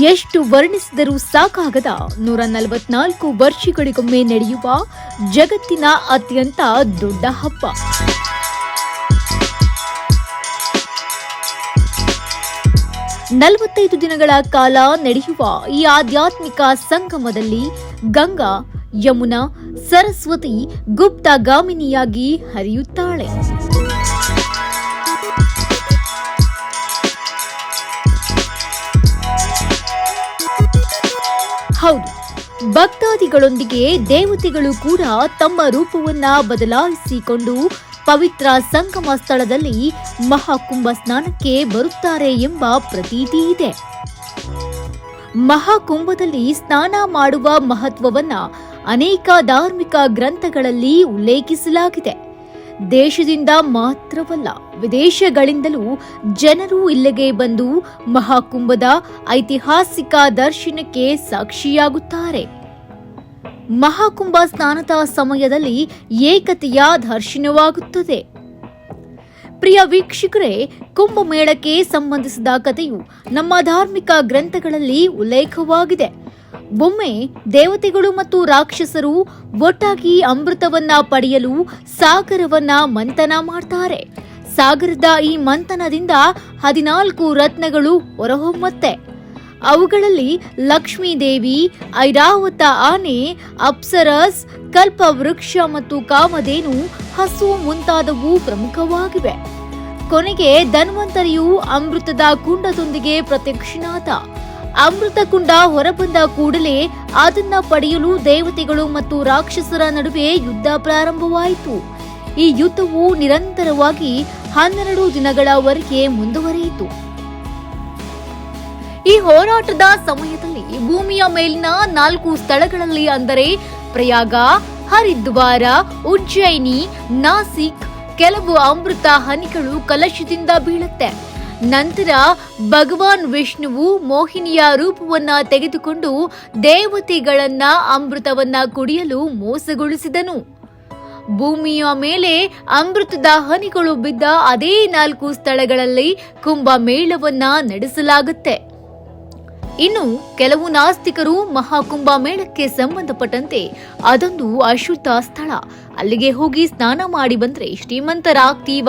ಎಷ್ಟು ವರ್ಣಿಸಿದರೂ ಸಾಕಾಗದ ನೂರ ನಲವತ್ನಾಲ್ಕು ವರ್ಷಗಳಿಗೊಮ್ಮೆ ನಡೆಯುವ ಜಗತ್ತಿನ ಅತ್ಯಂತ ದೊಡ್ಡ ಹಬ್ಬ. ನಲವತ್ತೈದು ದಿನಗಳ ಕಾಲ ನಡೆಯುವ ಈ ಆಧ್ಯಾತ್ಮಿಕ ಸಂಗಮದಲ್ಲಿ ಗಂಗಾ, ಯಮುನಾ, ಸರಸ್ವತಿ ಗುಪ್ತಗಾಮಿನಿಯಾಗಿ ಹರಿಯುತ್ತಾಳೆ. ಭಕ್ತಾದಿಗಳೊಂದಿಗೆ ದೇವತೆಗಳು ಕೂಡ ತಮ್ಮ ರೂಪವನ್ನ ಬದಲಾಯಿಸಿಕೊಂಡು ಪವಿತ್ರ ಸಂಗಮ ಸ್ಥಳದಲ್ಲಿ ಮಹಾಕುಂಭ ಸ್ನಾನಕ್ಕೆ ಬರುತ್ತಾರೆ ಎಂಬ ಪ್ರತೀತಿ ಇದೆ. ಮಹಾಕುಂಭದಲ್ಲಿ ಸ್ನಾನ ಮಾಡುವ ಮಹತ್ವವನ್ನ ಅನೇಕ ಧಾರ್ಮಿಕ ಗ್ರಂಥಗಳಲ್ಲಿ ಉಲ್ಲೇಖಿಸಲಾಗಿದೆ. ದೇಶದಿಂದ ಮಾತ್ರವಲ್ಲ, ವಿದೇಶಗಳಿಂದಲೂ ಜನರು ಇಲ್ಲಿಗೆ ಬಂದು ಮಹಾಕುಂಭದ ಐತಿಹಾಸಿಕ ದರ್ಶನಕ್ಕೆ ಸಾಕ್ಷಿಯಾಗುತ್ತಾರೆ. ಮಹಾಕುಂಭ ಸ್ನಾನದ ಸಮಯದಲ್ಲಿ ಏಕತೆಯ ದರ್ಶನವಾಗುತ್ತದೆ. ಪ್ರಿಯ ವೀಕ್ಷಕರೇ, ಕುಂಭಮೇಳಕ್ಕೆ ಸಂಬಂಧಿಸಿದ ಕಥೆಯು ನಮ್ಮ ಧಾರ್ಮಿಕ ಗ್ರಂಥಗಳಲ್ಲಿ ಉಲ್ಲೇಖವಾಗಿದೆ. ಒಮ್ಮೆ ದೇವತೆಗಳು ಮತ್ತು ರಾಕ್ಷಸರು ಒಟ್ಟಾಗಿ ಅಮೃತವನ್ನ ಪಡೆಯಲು ಸಾಗರವನ್ನ ಮಂಥನ ಮಾಡ್ತಾರೆ. ಸಾಗರದ ಈ ಮಂಥನದಿಂದ ಹದಿನಾಲ್ಕು ರತ್ನಗಳು ಹೊರಹೊಮ್ಮತ್ತೆ. ಅವುಗಳಲ್ಲಿ ಲಕ್ಷ್ಮೀ ದೇವಿ ಐರಾವತ ಆನೆ, ಅಪ್ಸರಸ್, ಕಲ್ಪವೃಕ್ಷ ಮತ್ತು ಕಾಮಧೇನು ಹಸು ಮುಂತಾದವು ಪ್ರಮುಖವಾಗಿವೆ. ಕೊನೆಗೆ ಧನ್ವಂತರಿಯು ಅಮೃತದ ಕುಂಡದೊಂದಿಗೆ ಪ್ರತ್ಯಕ್ಷನಾದ ಅಮೃತ ಕುಂಡ ಹೊರಬಂದ ಕೂಡಲೇ ಅದನ್ನ ಪಡೆಯಲು ದೇವತೆಗಳು ಮತ್ತು ರಾಕ್ಷಸರ ನಡುವೆ ಯುದ್ಧ ಪ್ರಾರಂಭವಾಯಿತು. ಈ ಯುದ್ಧವು ನಿರಂತರವಾಗಿ ಹನ್ನೆರಡು ದಿನಗಳವರೆಗೆ ಮುಂದುವರಿಯಿತು. ಈ ಹೋರಾಟದ ಸಮಯದಲ್ಲಿ ಭೂಮಿಯ ಮೇಲಿನ ನಾಲ್ಕು ಸ್ಥಳಗಳಲ್ಲಿ ಅಂದರೆ ಪ್ರಯಾಗ, ಹರಿದ್ವಾರ, ಉಜ್ಜಯಿನಿ, ನಾಸಿಕ್, ಕೆಲವು ಅಮೃತ ಹನಿಗಳು ಕಲಶದಿಂದ ಬೀಳುತ್ತೆ. ನಂತರ ಭಗವಾನ್ ವಿಷ್ಣುವು ಮೋಹಿನಿಯ ರೂಪವನ್ನ ತೆಗೆದುಕೊಂಡು ದೇವತೆಗಳನ್ನ ಅಮೃತವನ್ನ ಕುಡಿಯಲು ಮೋಸಗೊಳಿಸಿದನು. ಭೂಮಿಯ ಮೇಲೆ ಅಮೃತದ ಹನಿಗಳು ಬಿದ್ದ ಅದೇ ನಾಲ್ಕು ಸ್ಥಳಗಳಲ್ಲಿ ಕುಂಭಮೇಳವನ್ನ ನಡೆಸಲಾಗುತ್ತೆ. ಇನ್ನು ಕೆಲವು ನಾಸ್ತಿಕರು ಮಹಾಕುಂಭ ಮೇಳಕ್ಕೆ ಸಂಬಂಧಪಟ್ಟಂತೆ ಅದೊಂದು ಅಶುದ್ಧ ಸ್ಥಳ. ಅಲ್ಲಿಗೆ ಹೋಗಿ ಸ್ನಾನ ಮಾಡಿ ಬಂದ್ರೆ ಶ್ರೀಮಂತರಾಗ್ತೀವ?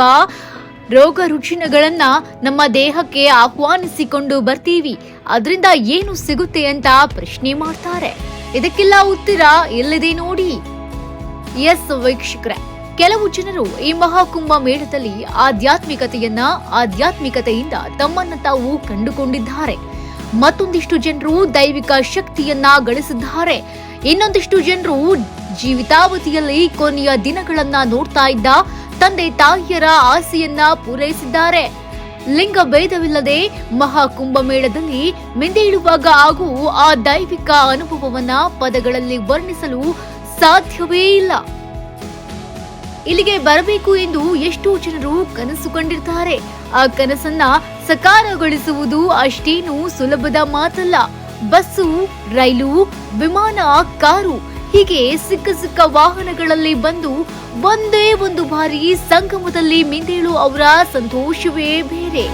ರೋಗ ರುಜಿನಗಳನ್ನ ನಮ್ಮ ದೇಹಕ್ಕೆ ಆಹ್ವಾನಿಸಿಕೊಂಡು ಬರ್ತೀವಿ. ಅದರಿಂದ ಏನು ಸಿಗುತ್ತೆ ಅಂತ ಪ್ರಶ್ನೆ ಮಾಡ್ತಾರೆ. ಇದಕ್ಕೆಲ್ಲ ಉತ್ತರ ಎಲ್ಲಿದೆ ನೋಡಿ. ಎಸ್ ವೀಕ್ಷಕರೇ, ಕೆಲವು ಜನರು ಈ ಮಹಾಕುಂಭ ಮೇಳದಲ್ಲಿ ಆಧ್ಯಾತ್ಮಿಕತೆಯನ್ನ ಆಧ್ಯಾತ್ಮಿಕತೆಯಿಂದ ತಮ್ಮನ್ನ ತಾವು ಕಂಡುಕೊಂಡಿದ್ದಾರೆ. ಮತ್ತೊಂದಿಷ್ಟು ಜನರು ದೈವಿಕ ಶಕ್ತಿಯನ್ನ ಗಳಿಸಿದ್ದಾರೆ. ಇನ್ನೊಂದಿಷ್ಟು ಜನರು ಜೀವಿತಾವಧಿಯಲ್ಲಿ ಕೊನೆಯ ದಿನಗಳನ್ನ ನೋಡ್ತಾ ಇದ್ದ ತಂದೆ ತಾಯಿಯರ ಆಸೆಯನ್ನ ಪೂರೈಸಿದ್ದಾರೆ. ಲಿಂಗ ಭೇದವಿಲ್ಲದೆ ಮಹಾಕುಂಭ ಮೇಳದಲ್ಲಿ ಮಿಂದೇಳುವಾಗ ಹಾಗೂ ಆ ದೈವಿಕ ಅನುಭವವನ್ನ ಪದಗಳಲ್ಲಿ ವರ್ಣಿಸಲು ಸಾಧ್ಯವೇ ಇಲ್ಲ. ಇಲ್ಲಿಗೆ ಬರಬೇಕು ಎಂದು ಎಷ್ಟೋ ಜನರು ಕನಸು ಕಂಡಿರ್ತಾರೆ ಆ ಕನಸನ್ನ ಸಕಾರಗೊಳಿಸುವುದು ಅಷ್ಟೇನು ಸುಲಭದ ಮಾತಲ್ಲ. ಬಸ್ಸು, ರೈಲು, ವಿಮಾನ, ಕಾರು ಹೀಗೆ ಸಿಕ್ಕ ಸಿಕ್ಕ ವಾಹನಗಳಲ್ಲಿ ಬಂದು ಒಂದೇ ಒಂದು ಬಾರಿ ಸಂಗಮದಲ್ಲಿ ಮಿಂದೇಳು ಅವರ ಸಂತೋಷವೇ ಬೇರೆ.